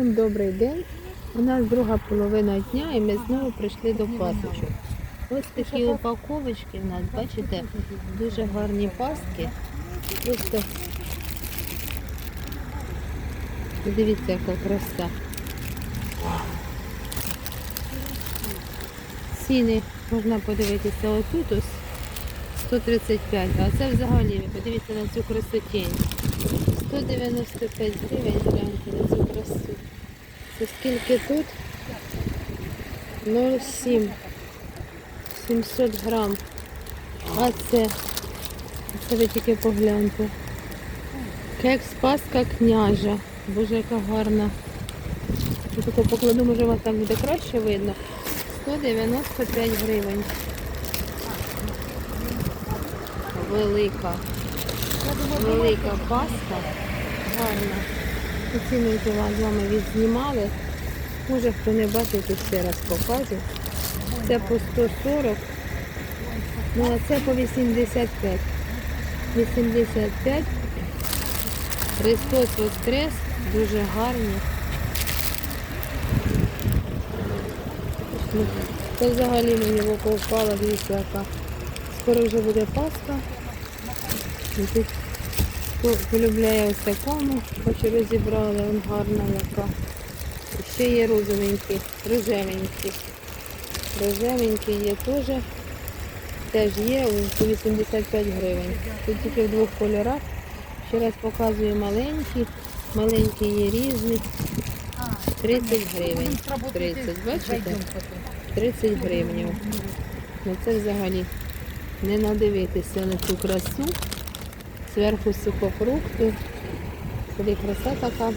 Всім добрий день. У нас друга половина дня і ми знову прийшли до пасочок. Ось такі упаковочки в нас, бачите, дуже гарні паски. Просто дивіться, яка краса. Ціни можна подивитися отут ось 135, а це взагалі, подивіться на цю красотень. 195 гривень, гляньте на цю красу. Це скільки тут? 0,7. 700 грам. А це, це ви тільки погляньте. Кекс паска княжа. Боже, яка гарна. Я таку покладу, може вас там буде краще видно. 195 гривень. Велика. Велика паска. Гарна. Оцінуйте вас з вами відзнімали. Може хто не бачив, то ще раз покажу. Це по 140. Ну а це по 85. 85. Христос Воскрес. Дуже гарні. Ну, Це взагалі мені в око дивіться, яка. Скоро вже буде Пасха. Хто полюбляє ось такому, хоч розібрали, вон гарна яка. Ще є розовенькі, рожевенькі. Рожевенькі є теж. Теж є по 85 гривень. Тут тільки в двох кольорах. Ще раз показую маленькі. Маленькі є різні. 30 гривень. 30, бачите? 30 гривень. Ну це взагалі не надивитися на цю красу. Зверху сухофрукти. Коли краса така.